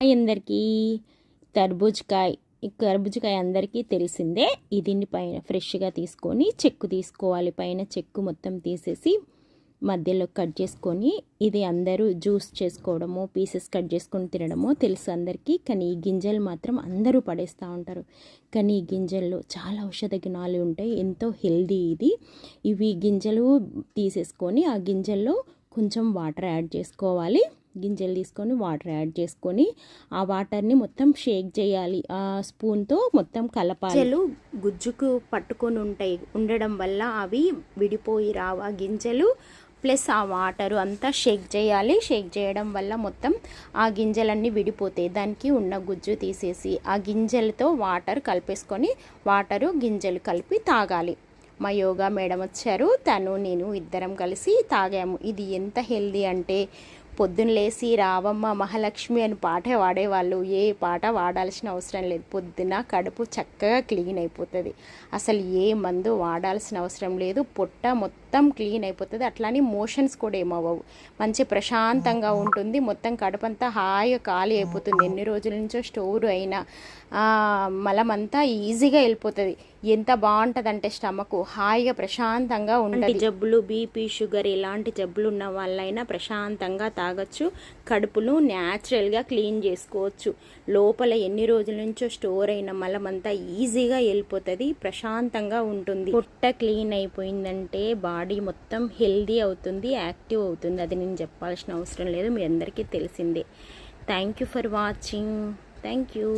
అందరికీ తర్బూజకాయ ఈ కర్బూజకాయ అందరికీ తెలిసిందే. ఈ దీన్ని పైన ఫ్రెష్గా తీసుకొని చెక్కు తీసుకోవాలి. పైన చెక్కు మొత్తం తీసేసి మధ్యలో కట్ చేసుకొని ఇది అందరూ జ్యూస్ చేసుకోవడము పీసెస్ కట్ చేసుకొని తినడము తెలుసు అందరికీ. కానీ ఈ గింజలు మాత్రం అందరూ పడేస్తూ ఉంటారు. కానీ ఈ గింజల్లో చాలా ఔషధ గుణాలు ఉంటాయి. ఎంతో హెల్దీ ఇది. ఇవి గింజలు తీసేసుకొని ఆ గింజల్లో కొంచెం వాటర్ యాడ్ చేసుకోవాలి. గింజలు తీసుకొని వాటర్ యాడ్ చేసుకొని ఆ వాటర్ని మొత్తం షేక్ చేయాలి. ఆ స్పూన్తో మొత్తం కలపాలి. గింజలు గుజ్జుకు పట్టుకొని ఉంటాయి ఉండడం వల్ల అవి విడిపోయి రావు. ఆ గింజలు ప్లస్ ఆ వాటరు అంతా షేక్ చేయాలి. షేక్ చేయడం వల్ల మొత్తం ఆ గింజలన్నీ విడిపోతాయి. దానికి ఉన్న గుజ్జు తీసేసి ఆ గింజలతో వాటర్ కలిపేసుకొని వాటరు గింజలు కలిపి తాగాలి. మా యోగా మేడం వచ్చారు. తను నేను ఇద్దరం కలిసి తాగాము. ఇది ఎంత హెల్దీ అంటే పొద్దున్న లేసి రావమ్మ మహాలక్ష్మి అని పాట వాడేవాళ్ళు. ఏ పాట వాడాల్సిన అవసరం లేదు. పొద్దున కడుపు చక్కగా క్లీన్ అయిపోతుంది. అసలు ఏ మందు వాడాల్సిన అవసరం లేదు. పొట్ట మొత్తం క్లీన్ అయిపోతుంది. అట్లానే మోషన్స్ కూడా ఏమవ్వవు మంచి ప్రశాంతంగా ఉంటుంది. మొత్తం కడుపంతా హాయిగా ఖాళీ అయిపోతుంది. ఎన్ని రోజుల నుంచో స్టోర్ అయినా మలమంతా ఈజీగా వెళ్ళిపోతుంది. ఎంత బాగుంటుంది అంటే స్టమక్ హాయిగా ప్రశాంతంగా ఉంటుంది. జబ్బులు బీపీ షుగర్ ఇలాంటి జబ్బులు ఉన్న వాళ్ళైనా ప్రశాంతంగా తాగొచ్చు. కడుపును న్యాచురల్గా క్లీన్ చేసుకోవచ్చు. లోపల ఎన్ని రోజుల నుంచో స్టోర్ అయిన మలమంతా ఈజీగా వెళ్ళిపోతుంది ప్రశాంతంగా ఉంటుంది. పొట్ట క్లీన్ అయిపోయిందంటే బాడీ మొత్తం హెల్దీ అవుతుంది యాక్టివ్ అవుతుంది. అది నేను చెప్పాల్సిన అవసరం లేదు మీ అందరికీ తెలిసిందే. Thank you for watching. Thank you.